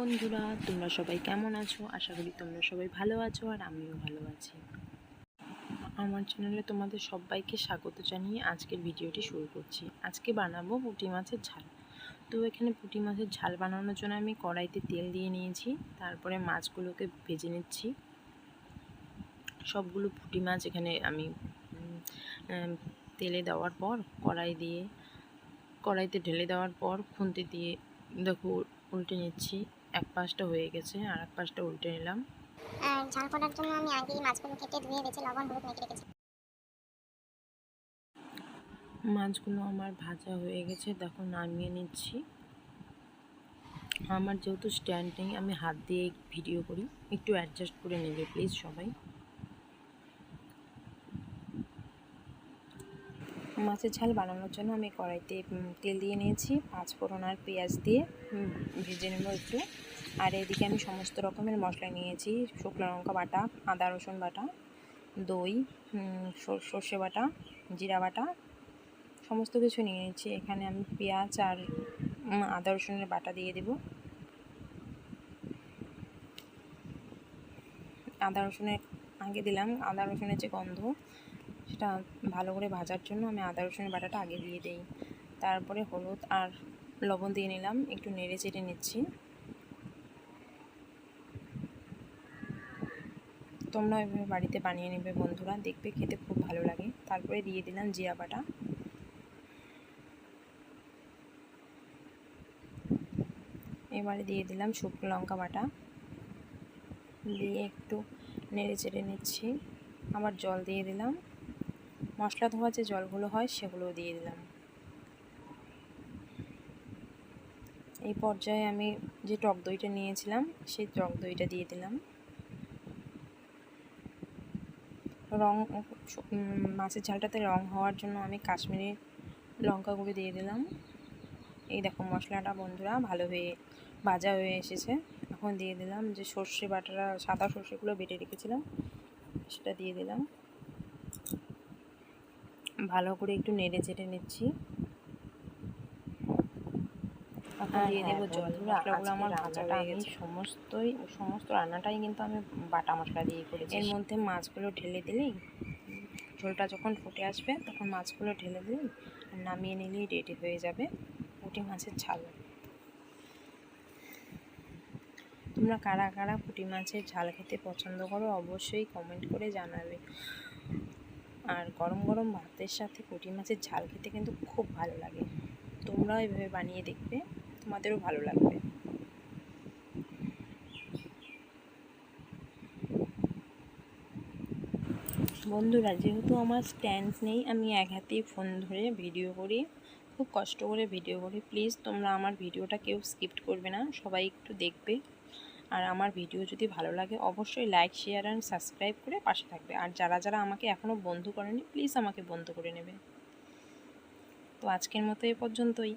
বন্ধুরা, তোমরা সবাই কেমন আছো? আশা করি তোমরা সবাই ভালো আছো আর আমিও ভালো আছি। আমার চ্যানেলে তোমাদের সবাইকে স্বাগত জানিয়ে আজকের ভিডিওটি শুরু করছি। আজকে বানাবো পুঁটি মাছের ঝাল। তো এখানে পুঁটি মাছের ঝাল বানানোর জন্য আমি কড়াইতে তেল দিয়ে নিয়েছি, তারপরে মাছগুলোকে ভেজে নিচ্ছি। সবগুলো পুঁটি মাছ এখানে আমি তেলে দেওয়ার পর কড়াই দিয়ে, কড়াইতে ঢেলে দেওয়ার পর খুন্তি দিয়ে দেখো উল্টে নিচ্ছি। এক পাশটা হয়ে গেছে আর এক পাশটা উল্টে নিলাম। ঝাল করার জন্য আমি আগেই মাছগুলো কেটে ধুয়ে বেছে লবণ হলুদ মেখে রেখেছি। মাছগুলো আমার ভাজা হয়ে গেছে দেখো নামিয়ে নিচ্ছি। আমার যেহেতু স্ট্যান্ড নেই আমি হাত দিয়ে ভিডিও করি একটু অ্যাডজাস্ট করে নেবে প্লিজ সবাই। মাছের ঝাল বানানোর জন্য আমি কড়াইতে তেল দিয়ে নিয়েছি, পাঁচ ফোড়ন আর পেঁয়াজ দিয়ে ভেজে নেব একটু। আর এদিকে আমি সমস্ত রকমের মশলা নিয়েছি, শুকনো লঙ্কা বাটা, আদা রসুন বাটা, দই সর্ষে বাটা, জিরা বাটা, সমস্ত কিছু নিয়ে নিচ্ছি এখানে আমি পেঁয়াজ আর আদা রসুনের বাটা দিয়ে দেব। আদা রসুনের, আগে দিলাম, আদা রসুনের যে গন্ধ সেটা ভালো করে ভাজার জন্য আমি আদা, রসুনের বাটাটা আগে দিয়ে দিই। তারপরে হলুদ আর লবণ দিয়ে নিলাম, একটু নেড়ে চেড়ে নিচ্ছি। তোমরা এভাবে বাড়িতে বানিয়ে নেবে বন্ধুরা, দেখবে খেতে খুব ভালো লাগে। তারপরে দিয়ে দিলাম জিরা বাটা। এবারে দিয়ে দিলাম শুকনো লঙ্কা বাটা। দিয়ে একটু নেড়ে চেড়ে নিচ্ছি। আবার জল দিয়ে দিলাম। মশলা ধোয়া যে জলগুলো হয় সেগুলোও দিয়ে দিলাম। এই পর্যায়ে আমি যে টক দইটা নিয়েছিলাম, সেই টক দইটা দিয়ে দিলাম। রং, মাছের ঝালটাতে রং হওয়ার জন্য আমি কাশ্মীরি লঙ্কা গুঁড়ো দিয়ে দিলাম। এই দেখো মশলাটা বন্ধুরা ভালো হয়ে, ভাজা হয়ে এসেছে। এখন দিয়ে দিলাম যে সর্ষে বাটাটা সাদা সর্ষেগুলো বেটে রেখেছিলাম, সেটা দিয়ে দিলাম। ভালো করে একটু নেড়ে চেড়ে নিচ্ছি। দিয়ে দেবো জল মশলাগুলো আমার ভাজাটা আমি সমস্তই সমস্ত রান্নাটাই কিন্তু আমি বাটা মশলা দিয়ে করেছি। এর মধ্যে মাছগুলো ঢেলে দিলেই ঝোলটা যখন ফুটে আসবে তখন মাছগুলো ঢেলে দিলেই নামিয়ে নিলেই রেডি হয়ে যাবে পুঁটি মাছের ঝাল। তোমরা কারা কারা পুঁটি মাছের ঝাল খেতে পছন্দ করো অবশ্যই কমেন্ট করে জানাবে। আর গরম গরম ভাতের সাথে পুঁটি মাছের ঝাল খেতে কিন্তু খুব ভালো লাগে। তোমরাও এভাবে বানিয়ে দেখবে, তোমাদেরও ভালো লাগবে। বন্ধুরা, যেহেতু আমার স্ট্যান্ড নেই, আমি এক হাতেই ফোন ধরে ভিডিও করি, খুব কষ্ট করে ভিডিও করি। প্লিজ তোমরা আমার ভিডিওটা কেউ স্কিপ করবে না, সবাই একটু দেখবে। আর আমার ভিডিও যদি ভালো লাগে, অবশ্যই লাইক শেয়ার অ্যান্ড সাবস্ক্রাইব করে পাশে থাকবে। আর যারা যারা আমাকে এখনও বন্ধু করেনি প্লিজ আমাকে বন্ধু করে নেবে। তো আজকের মতো এ পর্যন্তই।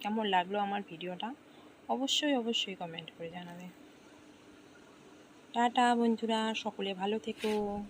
কেমন লাগল আমার ভিডিওটা? অবশ্যই অবশ্যই কমেন্ট করে জানাবে। টাটা বন্ধুরা, সকলে ভালো থেকো।